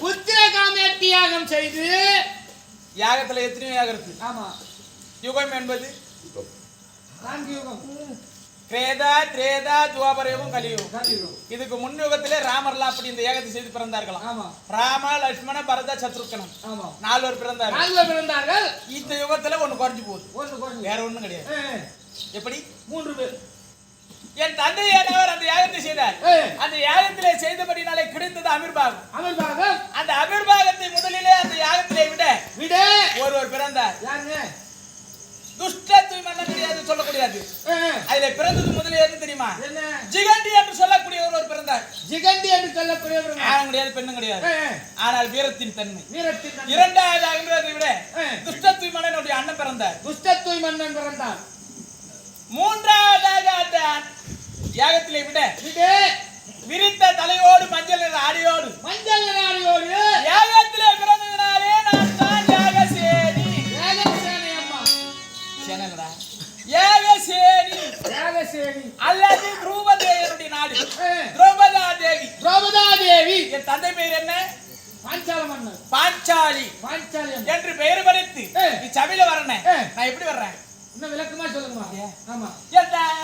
புத்திர காமேட்டி யாகம் செய்து யாகத்துல எத்தனையோ யாகம் இருக்கு? ஆமா. யுகம் என்பது? நான்கு யுகம். கிரேதா திரேதா துவாபரயுகம் கலியுகம். கலியுகம். இதுக்கு முன் யுகத்திலே ராமர்லாம் அப்படி இந்த யாகத்தை செய்து பிறந்தார்களாம். ஆமா. ராம லட்சுமண பரத சத்ருக்கணன் ஆமா. நால்வர் பிறந்தார்கள். நான்கு பிறந்தார்கள். இந்த யுகத்துல ஒண்ணு குறைஞ்சு போகுது. ஒன்று குறைஞ்சு வேற ஒண்ணும் கிடையாது. எப்படி? மூன்று பேர். என் தந்தை என்னவர் அந்த யாகத்தை யாகத்திலே கிடைத்தது அமிர்பாகம் அமர்பாகம் அந்த அமிர்பாகத்தை முதலிலே அந்த யாகத்திலே விட விடு. ஒருவர் பிறந்தார். யாருங்க? துஷ்ட சொல்லக்கூடியது. ஏ, அதுல பிறந்தது முதலில் என்ன தெரியுமா? என்ன? ஜிகண்டி என்று சொல்லக்கூடிய ஒருவர் பிறந்தார். ஜிகண்டி என்று சொல்லக்கூடியவர் ஆணும் கிடையாது பெண்ணும் கிடையாது. ஆனால் வீரத்தின் தன்மை. வீரத்தின். இரண்டாவது அமிர்தத்தை விட துஷ்ட தூய்மன்னனுடைய அண்ணன் பிறந்தார். துஷ்டத்துய் மன்னன் பிறந்தான் மூன்றாவதாக அந்த யாகத்திலே விட விடு. சேனல்டா. யாகசேனி ஏகசேனி. அல்லது துருபதேவருடைய நாடு. துரோபதா தேவி திரௌபதா தேவி என் தந்தை பெயர் என்ன? பாஞ்சால மன்னர். பாஞ்சாலி. என்று பெயர் படைத்து. நீ சபையில வரனே ஏ. நான் எப்படி வர்றேன்? இன்னும் விளக்கமா சொல்லுங்கம்மா. ஆமா. என்ன